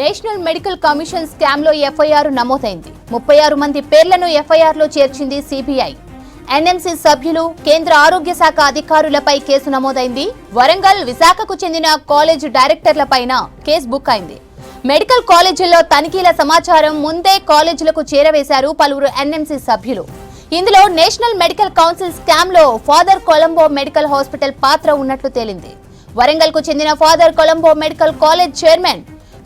National medical commission స్కామ్లో FIR నమోదైంది. ముప్పై ఆరు మంది పేర్లను ఎఫ్ఐఆర్లో చేర్చింది సిబిఐ. ఎన్ఎంసీ సభ్యులు కేంద్ర ఆరోగ్య శాఖ అధికారులపై కేసు నమోదైంది. వరంగల్ విశాఖకు చెందిన కాలేజ్ డైరెక్టర్లపైన కేసు బుక్ అయింది. మెడికల్ కాలేజీల్లో తనిఖీల సమాచారం ముందే కాలేజీలకు చేరవేశారు పలువురు ఎన్ఎంసీ సభ్యులు. ఇందులో నేషనల్ మెడికల్ కౌన్సిల్ స్కామ్లో ఫాదర్ కొలంబో మెడికల్ హాస్పిటల్ పాత్ర ఉన్నట్లు తేలింది. వరంగల్కు చెందిన Father Colombo Medical College chairman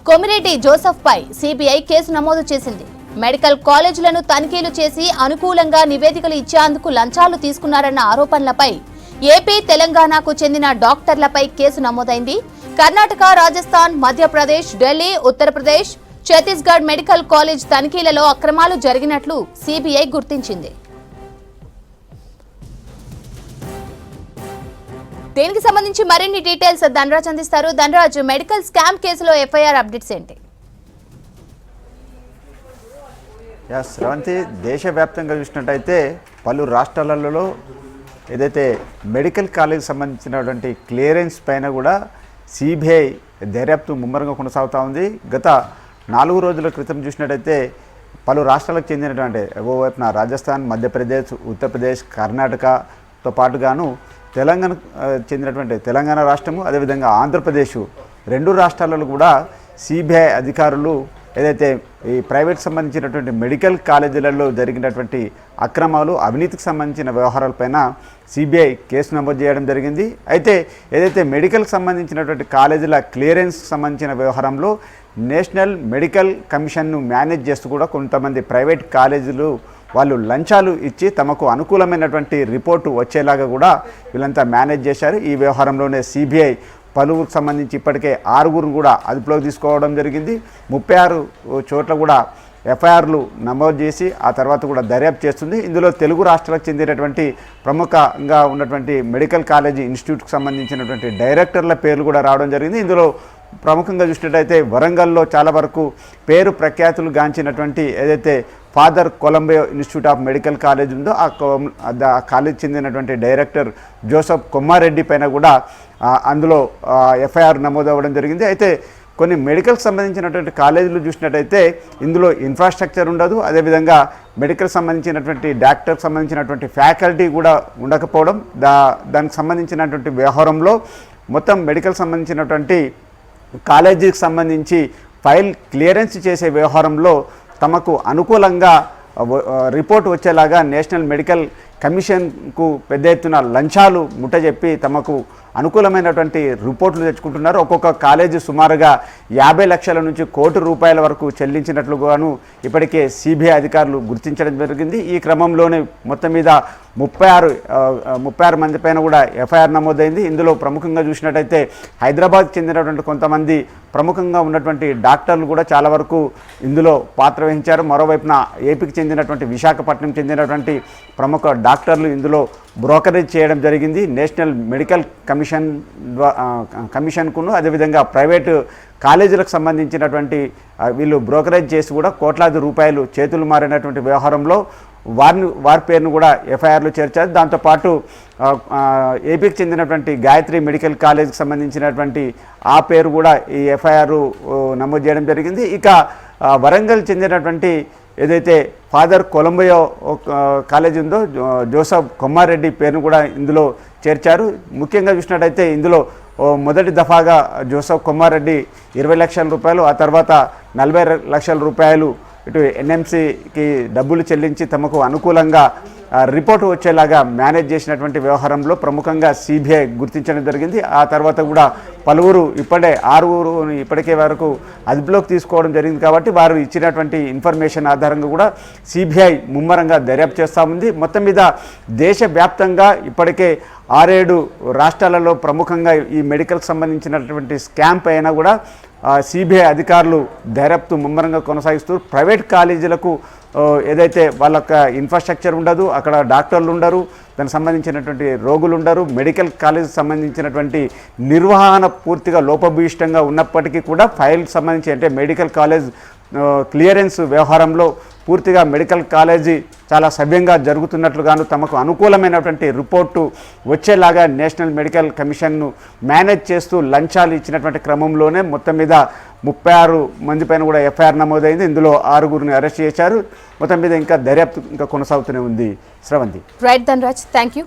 Komireddy Joseph పై సిబిఐ కేసు నమోదు చేసింది. మెడికల్ కాలేజీలను తనిఖీలు చేసి అనుకూలంగా నివేదికలు ఇచ్చేందుకు లంచాలు తీసుకున్నారన్న ఆరోపణలపై ఏపీ తెలంగాణకు చెందిన డాక్టర్లపై కేసు నమోదైంది. కర్ణాటక రాజస్థాన్ మధ్యప్రదేశ్ ఢిల్లీ ఉత్తరప్రదేశ్ ఛత్తీస్గఢ్ మెడికల్ కాలేజ్ తనిఖీలలో అక్రమాలు జరిగినట్లు సిబిఐ గుర్తించింది. దీనికి సంబంధించి మరిన్ని డీటెయిల్స్ ధనరాజ్ అందిస్తారు? ధనరాజ్ మెడికల్ స్కామ్ కేసులో ఎఫ్ఐఆర్ అప్డేట్స్ ఏంటి? ఎస్ దేశవ్యాప్తంగా చూసినట్టయితే పలు రాష్ట్రాలలో ఏదైతే మెడికల్ కాలేజ్ సంబంధించినటువంటి క్లియరెన్స్ పైన కూడా సిబిఐ దర్యాప్తు ముమ్మరంగా కొనసాగుతూ ఉంది. గత నాలుగు రోజుల క్రితం చూసినట్టయితే పలు రాష్ట్రాలకు చెందినటువంటి ఓవైపున రాజస్థాన్ మధ్యప్రదేశ్ ఉత్తరప్రదేశ్ కర్ణాటక తో పాటుగాను తెలంగాణ చెందినటువంటి తెలంగాణ రాష్ట్రము అదేవిధంగా ఆంధ్రప్రదేశ్ రెండు రాష్ట్రాలలో కూడా సిబిఐ అధికారులు ఏదైతే ఈ ప్రైవేట్ సంబంధించినటువంటి మెడికల్ కాలేజీలలో జరిగినటువంటి అక్రమాలు అవినీతికి సంబంధించిన వ్యవహారాలపైన సిబిఐ కేసు నమోదు చేయడం జరిగింది. అయితే ఏదైతే మెడికల్కి సంబంధించినటువంటి కాలేజీల క్లియరెన్స్ సంబంధించిన వ్యవహారంలో నేషనల్ మెడికల్ కమిషన్ను మేనేజ్ చేస్తూ కూడా కొంతమంది ప్రైవేట్ కాలేజీలు వాళ్ళు లంచాలు ఇచ్చి తమకు అనుకూలమైనటువంటి రిపోర్టు వచ్చేలాగా కూడా వీళ్ళంతా మేనేజ్ చేశారు. ఈ వ్యవహారంలోనే సిబిఐ పలువురికి సంబంధించి ఇప్పటికే ఆరుగురు కూడా అదుపులోకి తీసుకోవడం జరిగింది. ముప్పై ఆరు చోట్ల కూడా ఎఫ్ఐఆర్లు నమోదు చేసి ఆ తర్వాత కూడా దర్యాప్తు చేస్తుంది. ఇందులో తెలుగు రాష్ట్రాలకు చెందినటువంటి ప్రముఖంగా ఉన్నటువంటి మెడికల్ కాలేజీ ఇన్స్టిట్యూట్కి సంబంధించినటువంటి డైరెక్టర్ల పేర్లు కూడా రావడం జరిగింది. ఇందులో ప్రముఖంగా చూసినట్టయితే వరంగల్లో చాలా వరకు పేరు ప్రఖ్యాతులు గాంచినటువంటి ఏదైతే Father Colombo Institute of Medical College ఉందో ఆ కొం- ఆ కాలేజ్ చెందినటువంటి డైరెక్టర్ జోసఫ్ కొమ్మారెడ్డి పైన కూడా అందులో ఎఫ్ఐఆర్ నమోదు అవ్వడం జరిగింది. అయితే కొన్ని మెడికల్ సంబంధించినటువంటి కాలేజీలు చూసినట్టయితే ఇందులో ఇన్ఫ్రాస్ట్రక్చర్ ఉండదు. అదేవిధంగా మెడికల్ సంబంధించినటువంటి డాక్టర్కి సంబంధించినటువంటి ఫ్యాకల్టీ కూడా ఉండకపోవడం దా దానికి సంబంధించినటువంటి వ్యవహారంలో మొత్తం మెడికల్ సంబంధించినటువంటి కాలేజీకి సంబంధించి ఫైల్ క్లియరెన్స్ చేసే వ్యవహారంలో తమకు అనుకూలంగా రిపోర్ట్ వచ్చేలాగా నేషనల్ మెడికల్ కమిషన్కు పెద్ద ఎత్తున లంచాలు ముట్టజెప్పి తమకు అనుకూలమైనటువంటి రిపోర్ట్లు తెచ్చుకుంటున్నారు. ఒక్కొక్క కాలేజీ సుమారుగా యాభై లక్షల నుంచి కోటి రూపాయల వరకు చెల్లించినట్లుగాను ఇప్పటికే సిబిఐ అధికారులు గుర్తించడం జరిగింది. ఈ క్రమంలోనే మొత్తం మీద ముప్పై ఆరు ముప్పై ఆరు మంది పైన కూడా ఎఫ్ఐఆర్ నమోదైంది. ఇందులో ప్రముఖంగా చూసినట్టయితే హైదరాబాద్ చెందినటువంటి కొంతమంది ప్రముఖంగా ఉన్నటువంటి డాక్టర్లు కూడా చాలా వరకు ఇందులో పాత్ర వహించారు. మరోవైపున ఏపీకి చెందినటువంటి విశాఖపట్నం చెందినటువంటి ప్రముఖ డాక్టర్లు ఇందులో బ్రోకరేజ్ చేయడం జరిగింది. నేషనల్ మెడికల్ కమిషన్ కమిషన్కును అదేవిధంగా ప్రైవేటు కాలేజీలకు సంబంధించినటువంటి వీళ్ళు బ్రోకరేజ్ చేసి కూడా కోట్లాది రూపాయలు చేతులు మారినటువంటి వ్యవహారంలో వారిని వారి పేరును కూడా ఎఫ్ఐఆర్లు చేర్చారు. దాంతోపాటు ఏపీకి చెందినటువంటి గాయత్రి మెడికల్ కాలేజ్కి సంబంధించినటువంటి ఆ పేరు కూడా ఈ ఎఫ్ఐఆర్ నమోదు చేయడం జరిగింది. ఇక వరంగల్ చెందినటువంటి ఏదైతే ఫాదర్ కొలంబయో ఒక కాలేజ్ ఉందో జోసఫ్ కొమ్మారెడ్డి పేరును కూడా ఇందులో చేర్చారు. ముఖ్యంగా చూసినట్టయితే ఇందులో మొదటి దఫాగా జోసఫ్ కొమ్మారెడ్డి ఇరవై లక్షల రూపాయలు ఆ తర్వాత నలభై లక్షల రూపాయలు ఇటు ఎన్ఎంసికి డబ్బులు చెల్లించి తమకు అనుకూలంగా రిపోర్టు వచ్చేలాగా మేనేజ్ చేసినటువంటి వ్యవహారంలో ప్రముఖంగా సిబిఐ గుర్తించడం జరిగింది. ఆ తర్వాత కూడా పలువురు ఇప్పుడే ఆరుగురు ఇప్పటికే వరకు అదుపులోకి తీసుకోవడం జరిగింది కాబట్టి వారు ఇచ్చినటువంటి ఇన్ఫర్మేషన్ ఆధారంగా కూడా సిబిఐ ముమ్మరంగా దర్యాప్తు చేస్తూ ఉంది. మొత్తం మీద దేశవ్యాప్తంగా ఇప్పటికే ఆరేడు రాష్ట్రాలలో ప్రముఖంగా ఈ మెడికల్కి సంబంధించినటువంటి స్కాంప్ అయినా కూడా సిబిఐ అధికారులు దర్యాప్తు ముమ్మరంగా కొనసాగిస్తూ ప్రైవేట్ కాలేజీలకు ఏదైతే వాళ్ళ ఇన్ఫ్రాస్ట్రక్చర్ ఉండదు అక్కడ డాక్టర్లు ఉండరు దానికి సంబంధించినటువంటి రోగులు ఉండరు మెడికల్ కాలేజ్ సంబంధించినటువంటి నిర్వహణ పూర్తిగా లోపభూయిష్టంగా ఉన్నప్పటికీ కూడా ఫైల్ సంబంధించి అంటే మెడికల్ కాలేజ్ క్లియరెన్స్ వ్యవహారంలో పూర్తిగా మెడికల్ కాలేజీ చాలా సవ్యంగా జరుగుతున్నట్లుగాను తమకు అనుకూలమైనటువంటి రిపోర్టు వచ్చేలాగా నేషనల్ మెడికల్ కమిషన్ను మేనేజ్ చేస్తూ లంచాలు ఇచ్చినటువంటి క్రమంలోనే మొత్తం మీద ముప్పై ఆరు మంది పైన కూడా ఎఫ్ఐఆర్ నమోదైంది. ఇందులో ఆరుగురిని అరెస్ట్ చేశారు. మొత్తం మీద ఇంకా దర్యాప్తు ఇంకా కొనసాగుతూనే ఉంది. Sravanthi. Right Dhanaraj thank you